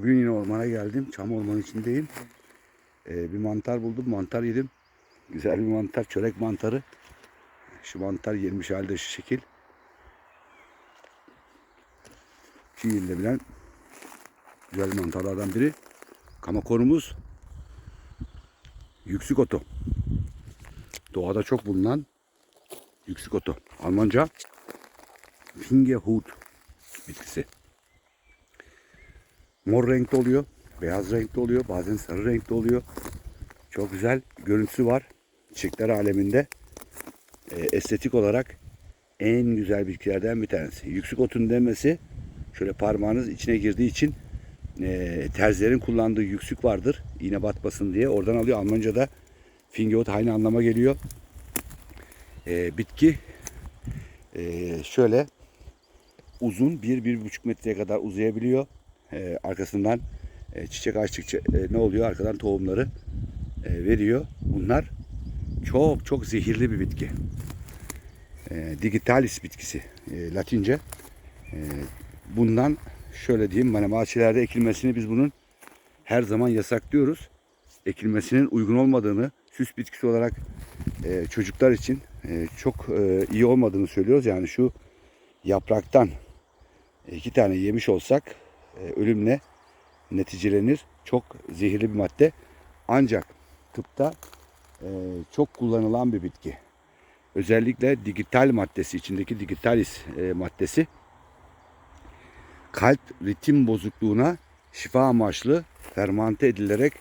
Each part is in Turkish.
Bugün yine ormana geldim. Çam ormanı içindeyim. Ee, bir mantar buldum. Mantar yedim. Güzel bir mantar. Çörek mantarı. Şu mantar yenmiş halde şu şekil. Çiğ bilen güzel mantarlardan biri. Kamakorumuz yüksük otu. Doğada çok bulunan yüksük otu. Almanca Fingerhut bitkisi. Mor renkte oluyor, beyaz renkte oluyor, bazen sarı renkte oluyor. Çok güzel görüntüsü var. Çiçekler aleminde e, estetik olarak en güzel bitkilerden bir tanesi. Yüksük otun demesi şöyle parmağınız içine girdiği için e, terzilerin kullandığı yüksük vardır. İğne batmasın diye. Oradan alıyor. Almanca'da Fingerhut aynı anlama geliyor. E, bitki e, şöyle uzun 1-1,5 metreye kadar uzayabiliyor. E, arkasından e, çiçek açtıkça e, ne oluyor? Arkadan tohumları e, veriyor. Bunlar çok çok zehirli bir bitki. E, digitalis bitkisi e, Latince. E, bundan şöyle diyeyim bana bahçelerde ekilmesini biz bunun her zaman yasaklıyoruz. Ekilmesinin uygun olmadığını süs bitkisi olarak e, çocuklar için e, çok e, iyi olmadığını söylüyoruz. Yani şu yapraktan iki tane yemiş olsak e, ölümle neticelenir. Çok zehirli bir madde. Ancak tıpta e, çok kullanılan bir bitki. Özellikle digital maddesi, içindeki digitalis e, maddesi kalp ritim bozukluğuna şifa amaçlı fermante edilerek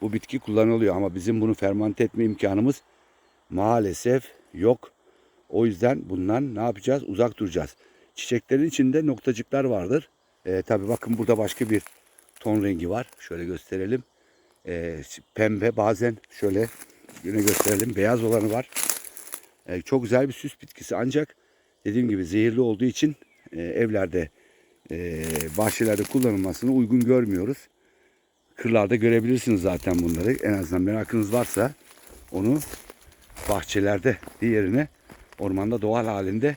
bu bitki kullanılıyor. Ama bizim bunu fermante etme imkanımız maalesef yok. O yüzden bundan ne yapacağız? Uzak duracağız. Çiçeklerin içinde noktacıklar vardır. E, tabii bakın burada başka bir ton rengi var. Şöyle gösterelim. E, pembe bazen şöyle yine gösterelim. Beyaz olanı var. E, çok güzel bir süs bitkisi ancak dediğim gibi zehirli olduğu için e, evlerde e, bahçelerde kullanılmasını uygun görmüyoruz. Kırlarda görebilirsiniz zaten bunları. En azından merakınız varsa onu bahçelerde diğerine ormanda doğal halinde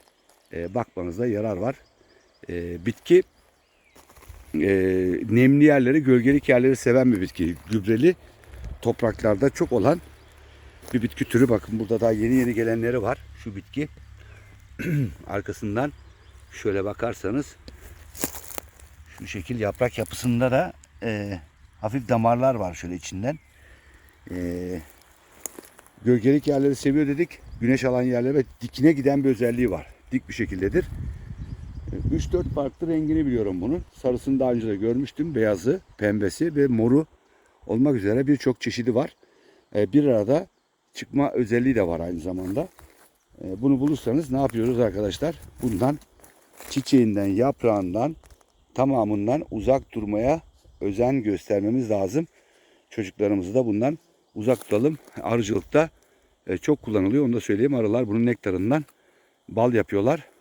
e, bakmanızda yarar var. E, bitki e, nemli yerleri, gölgelik yerleri seven bir bitki. Gübreli topraklarda çok olan bir bitki türü. Bakın burada daha yeni yeni gelenleri var. Şu bitki. Arkasından şöyle bakarsanız şu şekil yaprak yapısında da e, hafif damarlar var şöyle içinden. E, gölgelik yerleri seviyor dedik. Güneş alan yerlere dikine giden bir özelliği var. Dik bir şekildedir. 3-4 farklı rengini biliyorum bunun. Sarısını daha önce de görmüştüm. Beyazı, pembesi ve moru olmak üzere birçok çeşidi var. E, Bir arada çıkma özelliği de var aynı zamanda. E, Bunu bulursanız ne yapıyoruz arkadaşlar? Bundan çiçeğinden, yaprağından, tamamından uzak durmaya özen göstermemiz lazım. Çocuklarımızı da bundan uzak tutalım. Arıcılıkta e, çok kullanılıyor. Onu da söyleyeyim. Arılar bunun nektarından bal yapıyorlar.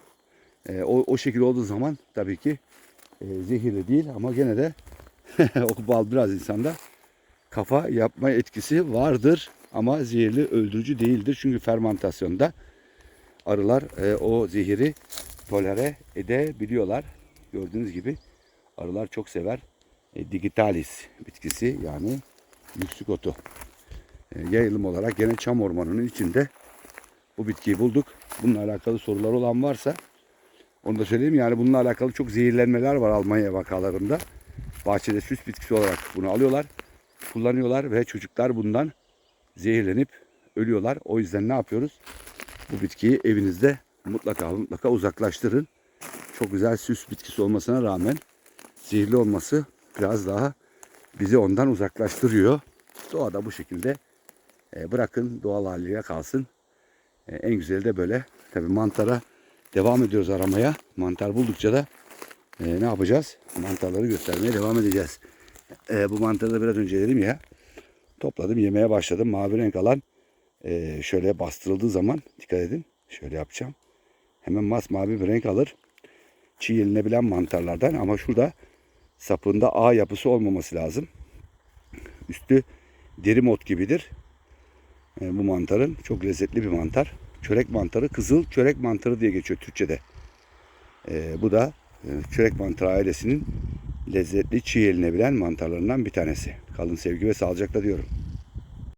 E, o, o şekil olduğu zaman tabii ki e, zehirli değil ama gene de o bal biraz insanda kafa yapma etkisi vardır ama zehirli öldürücü değildir. Çünkü fermentasyonda arılar e, o zehiri tolere edebiliyorlar. Gördüğünüz gibi arılar çok sever. E, digitalis bitkisi yani yüksük otu. E, yayılım olarak gene çam ormanının içinde bu bitkiyi bulduk. Bununla alakalı sorular olan varsa onu da söyleyeyim. Yani bununla alakalı çok zehirlenmeler var Almanya vakalarında. Bahçede süs bitkisi olarak bunu alıyorlar. Kullanıyorlar ve çocuklar bundan zehirlenip ölüyorlar. O yüzden ne yapıyoruz? Bu bitkiyi evinizde mutlaka mutlaka uzaklaştırın. Çok güzel süs bitkisi olmasına rağmen zehirli olması biraz daha bizi ondan uzaklaştırıyor. Doğada bu şekilde e, bırakın doğal haline kalsın. E, en güzeli de böyle. Tabi mantara devam ediyoruz aramaya. Mantar buldukça da e, ne yapacağız? Mantarları göstermeye devam edeceğiz. E, bu mantarı biraz önce dedim ya. Topladım yemeye başladım. Mavi renk alan e, şöyle bastırıldığı zaman dikkat edin. Şöyle yapacağım. Hemen masmavi bir renk alır. Çiğ yenilebilen mantarlardan ama şurada sapında ağ yapısı olmaması lazım. Üstü deri mot gibidir. E, bu mantarın çok lezzetli bir mantar. Çörek mantarı, kızıl çörek mantarı diye geçiyor Türkçe'de. E, bu da e, çörek mantarı ailesinin lezzetli çiğ yenilebilen mantarlarından bir tanesi. Kalın sevgi ve sağlıcakla diyorum.